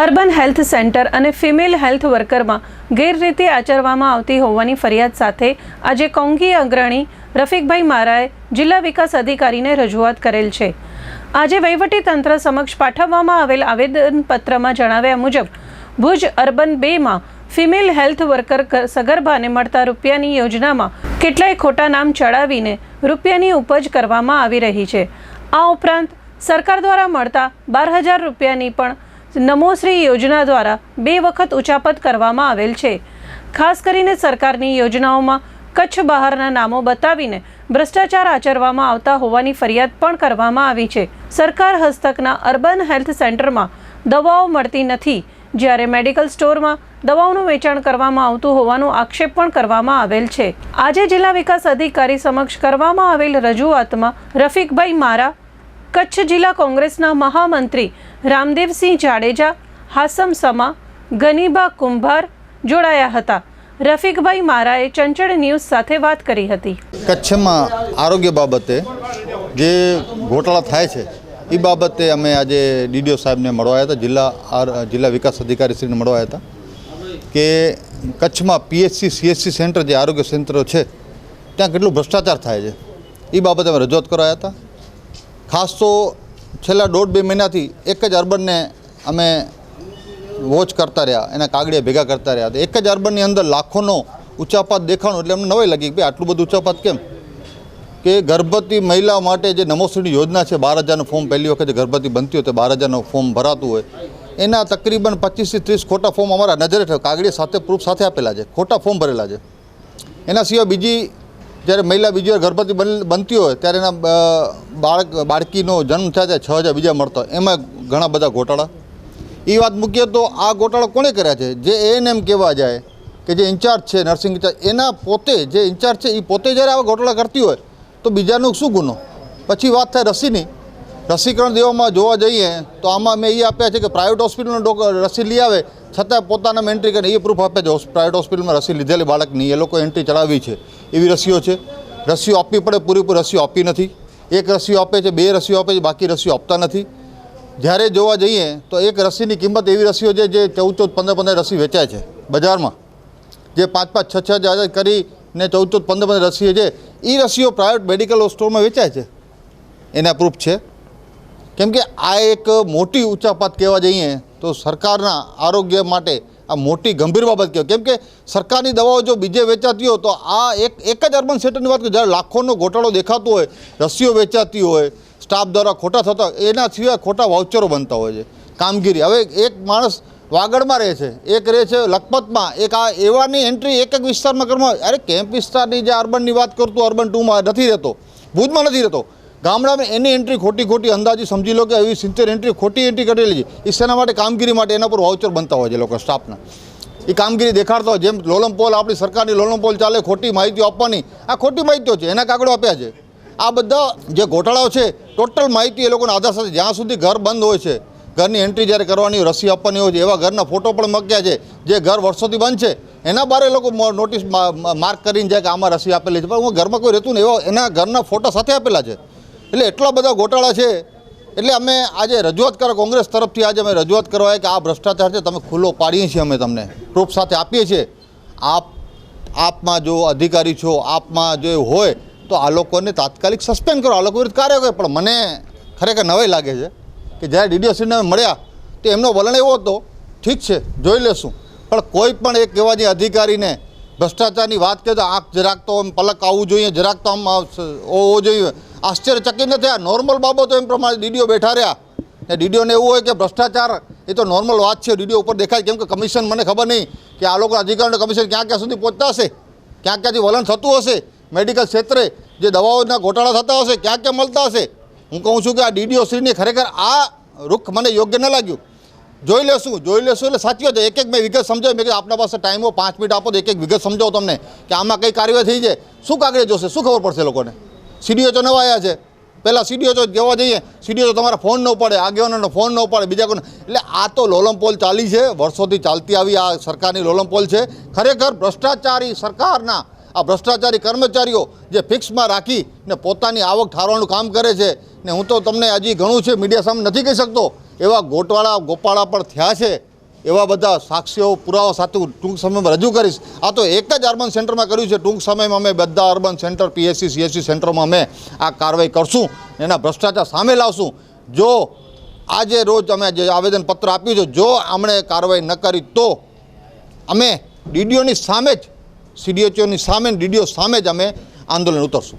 Urban health centre અને female health વર્કરમાં ગેરરીતિ આચરવામાં આવતી હોવાની ફરિયાદ સાથે આજે કોંગી અગ્રણી રફીકભાઈ મારાએ જિલ્લા વિકાસ અધિકારીને રજૂઆત કરેલ છે. આજે તંત્ર સમક્ષ પાઠવવામાં આવેલ આવેદનપત્રમાં જણાવ્યા મુજબ, ભુજ અર્બન બેમાં ફિમેલ હેલ્થ વર્કર સગર્ભાને મળતા રૂપિયાની યોજનામાં કેટલાય ખોટા નામ ચડાવીને રૂપિયાની ઉપજ કરવામાં આવી રહી છે. આ ઉપરાંત સરકાર દ્વારા મળતા બાર હજાર રૂપિયાની પણ નમોશ્રી યોજના દ્વારા બે વખત ઉચાપત કરવામાં આવેલ છે. ખાસ કરીને સરકારની યોજનાઓમાં કચ્છ બહારના નામો બતાવીને ભ્રષ્ટાચાર આચરવામાં આવતા હોવાની ફરિયાદ પણ કરવામાં આવી છે. સરકાર હસ્તકના અર્બન હેલ્થ સેન્ટરમાં દવાઓ મળતી નથી. જ્યારે મેડિકલ સ્ટોરમાં દવાઓનું વેચાણ કરવામાં આવતું હોવાનો આક્ષેપ પણ કરવામાં આવેલ છે. આજે જિલ્લા વિકાસ અધિકારી સમક્ષ કરવામાં આવેલ રજૂઆતમાં રફીકભાઈ મારા કચ્છ જિલ્લા કોંગ્રેસના મહામંત્રી રામદેવસિંહ જાડેજા, હાસમ સમા, ગનીબા કુંભાર જોડાયા હતા. રફીકભાઈ મારાએ ચંચળ ન્યૂઝ સાથે વાત કરી હતી. કચ્છમાં આરોગ્ય બાબતે જે ઘોટાળા થાય છે, એ બાબતે અમે આજે ડીડીઓ સાહેબને મળવા આવ્યા હતા, જિલ્લા જિલ્લા વિકાસ અધિકારીશ્રીને મળવા આવ્યા હતા કે કચ્છમાં પીએચસી, સીએચસી સેન્ટર જે આરોગ્ય સેન્ટર છે, ત્યાં કેટલું ભ્રષ્ટાચાર થાય છે, એ બાબતે અમે રજૂઆત કરાયા હતા. ખાસ તો છેલ્લા દોઢ બે મહિનાથી એક જ અર્બનને અમે વોચ કરતા રહ્યા, એના કાગળિયા ભેગા કરતા રહ્યા. એક જ અર્બનની અંદર લાખોનો ઉચ્ચાપાત દેખાણો, એટલે અમને નવાઈ લાગી કે ભાઈ આટલું બધું ઉચ્ચાપાત કેમ? કે ગર્ભવતી મહિલાઓ માટે જે નમોશ્રીની યોજના છે, બાર હજારનું ફોર્મ પહેલી વખતે ગર્ભવતી બનતી હોય તો બાર હજારનું ફોર્મ ભરાતું હોય, એના તકરીબન પચીસથી ત્રીસ ખોટા ફોર્મ અમારા નજરે કાગળિયા સાથે પ્રૂફ સાથે આપેલા છે, ખોટા ફોર્મ ભરેલા છે. એના સિવાય બીજી જ્યારે મહિલા બીજી વાર ગર્ભવતી બનતી હોય ત્યારે એના બાળક, બાળકીનો જન્મ થાય ત્યારે છ હજાર બીજા મળતા એમાં ઘણા બધા ગોટાળા. એ વાત મૂકીએ તો આ ગોટાળા કોણે કર્યા છે? જે એન એમ કહેવા જાય કે જે ઇન્ચાર્જ છે, નર્સિંગ ઇન્ચાર્જ, એના પોતે, જે ઇન્ચાર્જ છે એ પોતે જ્યારે આવા ગોટાળા કરતી હોય, તો બીજાનો શું ગુનો? પછી વાત થાય રસીની. રસીકરણ દેવામાં જોવા જઈએ તો આમાં મેં એ આપ્યા છે કે પ્રાઇવેટ હોસ્પિટલનો રસી લઈ આવે છતાં પોતાના એન્ટ્રી કરીને એ પ્રૂફ આપે છે. પ્રાઇવેટ હોસ્પિટલમાં રસી લીધેલી બાળકની. એ લોકો એન્ટ્રી ચડાવી છે. એવી રસીઓ છે. રસીઓ આપવી પડે, પૂરેપૂરી રસીઓ આપી નથી. એક રસીઓ આપે છે, બે રસીઓ આપે છે, બાકી રસીઓ આપતા નથી. જ્યારે જોવા જઈએ તો એક રસીની કિંમત એવી રસીઓ છે જે ચૌદ ચૌદ પંદર પંદર રસી વેચાય છે બજારમાં. જે પાંચ પાંચ છ છ હજાર કરીને ચૌદ ચૌદ પંદર પંદર રસીઓ છે. એ રસીઓ પ્રાઇવેટ મેડિકલ સ્ટોરમાં વેચાય છે. એના પ્રૂફ છે. કેમ કે આ એક મોટી ઊંચાપાત કહેવા જઈએ તો સરકારના આરોગ્ય માટે આ મોટી ગંભીર બાબત કહેવાય. કેમ કે સરકારની દવાઓ જો બીજે વેચાતી હોય તો આ એક એક જ અર્બન સેન્ટરની વાત કરું, જ્યારે લાખોનો ગોટાળો દેખાતો હોય, રસીઓ વેચાતી હોય, સ્ટાફ દ્વારા ખોટા થતા એના સિવાય ખોટા વાઉચરો બનતા હોય છે. કામગીરી. હવે એક માણસ વાગડમાં રહે છે, એક રહે છે લખપતમાં, એક આ એવાની એન્ટ્રી એક એક વિસ્તારમાં કરવામાં અરે કેમ્પ વિસ્તારની જે અર્બનની વાત કરતું અર્બન ટુમાં નથી રહેતો, ભુજમાં નથી રહેતો. ગામડામાં એની એન્ટ્રી ખોટી ખોટી અંદાજી સમજી લો કે એવી સિત્તેર એન્ટ્રી ખોટી એન્ટ્રી કરેલી છે. એ શેના માટે કામગીરી માટે એના પર વાઉચર બનતા હોય છે લોકો સ્ટાફના એ કામગીરી દેખાડતા હોય. જેમ લોલમ પોલ, આપણી સરકારની લોલમ પોલ ચાલે, ખોટી માહિતીઓ આપવાની. આ ખોટી માહિતીઓ છે, એના કાગળો આપ્યા છે. આ બધા જે ઘોટાળાઓ છે, ટોટલ માહિતી એ લોકોના આધાર સાથે જ્યાં સુધી ઘર બંધ હોય છે, ઘરની એન્ટ્રી જ્યારે કરવાની રસી આપવાની હોય છે, એવા ઘરના ફોટો પણ મૂક્યા છે, જે ઘર વર્ષોથી બંધ છે, એના બારે લોકો નોટિસ માર્ક કરીને જાય કે આમાં રસી આપેલી છે. પણ હું ઘરમાં કોઈ રહેતું નહીં, એવા એના ઘરના ફોટા સાથે આપેલા છે. એટલે એટલા બધા ગોટાળા છે. એટલે અમે આજે રજૂઆત કરો, કોંગ્રેસ તરફથી આજે અમે રજૂઆત કરવા કે આ ભ્રષ્ટાચાર છે, તમે ખુલ્લો પાડીએ છીએ અમે તમને. પ્રૂફ સાથે આપીએ છીએ. આપ, આપમાં જો અધિકારી છો, આપમાં જો હોય, તો આ લોકોને તાત્કાલિક સસ્પેન્ડ કરો. આ લોકો વિરુદ્ધ કાર્ય કરે. પણ મને ખરેખર નવાઈ લાગે છે કે જ્યારે ડીડીઓસીને મળ્યા, તો એમનો વલણ એવો હતો, ઠીક છે, જોઈ લેશું. પણ કોઈ પણ એક એવા જે અધિકારીને ભ્રષ્ટાચારની વાત કહે તો આંખ જરાક તો આમ પલક આવવું જોઈએ, જરાક તો આમ હોવો જોઈએ. આશ્ચર્યચકિત ન થયા નોર્મલ બાબતો એમ પ્રમાણે ડીડીઓ બેઠા રહ્યા. ને ડીડીઓને એવું હોય કે ભ્રષ્ટાચાર એ તો નોર્મલ વાત છે. ડીડીઓ ઉપર દેખાય કેમ કે કમિશન મને ખબર નહીં કે આ લોકો અધિકારીનું કમિશન ક્યાં ક્યાં સુધી પહોંચતા હશે, ક્યાં ક્યાંથી વલણ થતું હશે, મેડિકલ ક્ષેત્રે જે દવાઓના ગોટાળા થતા હશે, ક્યાં ક્યાં મળતા હશે. હું કહું છું કે આ ડીડીઓ શ્રીને ખરેખર આ રૂખ મને યોગ્ય ન લાગ્યું. જોઈ લેશું જોઈ લેશું એટલે સાચી વાત એક એક મેં વિગત સમજાવી. મેં કીધું, આપના પાસે ટાઈમ હો પાંચ મિનિટ આપો તો એક એક વિગત સમજાવો તમને કે આમાં કઈ કાર્યવાહી થઈ જાય શું કાગળે જોશે? શું ખબર પડશે લોકોને? સીડીઓ તો નવા આવ્યા છે. પહેલાં સીડીઓ તો કહેવા જઈએ, સીડીઓ તો તમારા ફોન ન પડે, આગેવાનોનો ફોન ન પડે, બીજા કોઈને. એટલે આ તો લોલમપોલ ચાલી છે, વર્ષોથી ચાલતી આવી આ સરકારની લોલમપોલ છે. ખરેખર ભ્રષ્ટાચારી સરકારના, આ ભ્રષ્ટાચારી કર્મચારીઓ જે ફિક્સમાં રાખી ને પોતાની આવક ઠારવાનું કામ કરે છે ને હું તો તમને હજી ઘણું છે, મીડિયા સામે નથી કહી શકતો, એવા ગોટવાળા ગોપાળા પણ થયા છે. એવા બધા સાક્ષીઓ, પુરાવા સાથે ટૂંક સમયમાં રજૂ કરીશ. આ તો એક જ અર્બન સેન્ટરમાં કર્યું છે. ટૂંક સમયમાં અમે બધા અર્બન સેન્ટર, પીએસસી, સીએસસી સેન્ટરમાં અમે આ કાર્યવાહી કરશું એના ભ્રષ્ટાચાર સામે લાવશું. જો આજે રોજ અમે જે આવેદનપત્ર આપ્યું છે, જો આમણે કાર્યવાહી ન કરી, તો અમે ડીડીઓની સામે જ, સીડીએચઓની સામે ડીડીઓ સામે જ અમે આંદોલન ઉતરશું.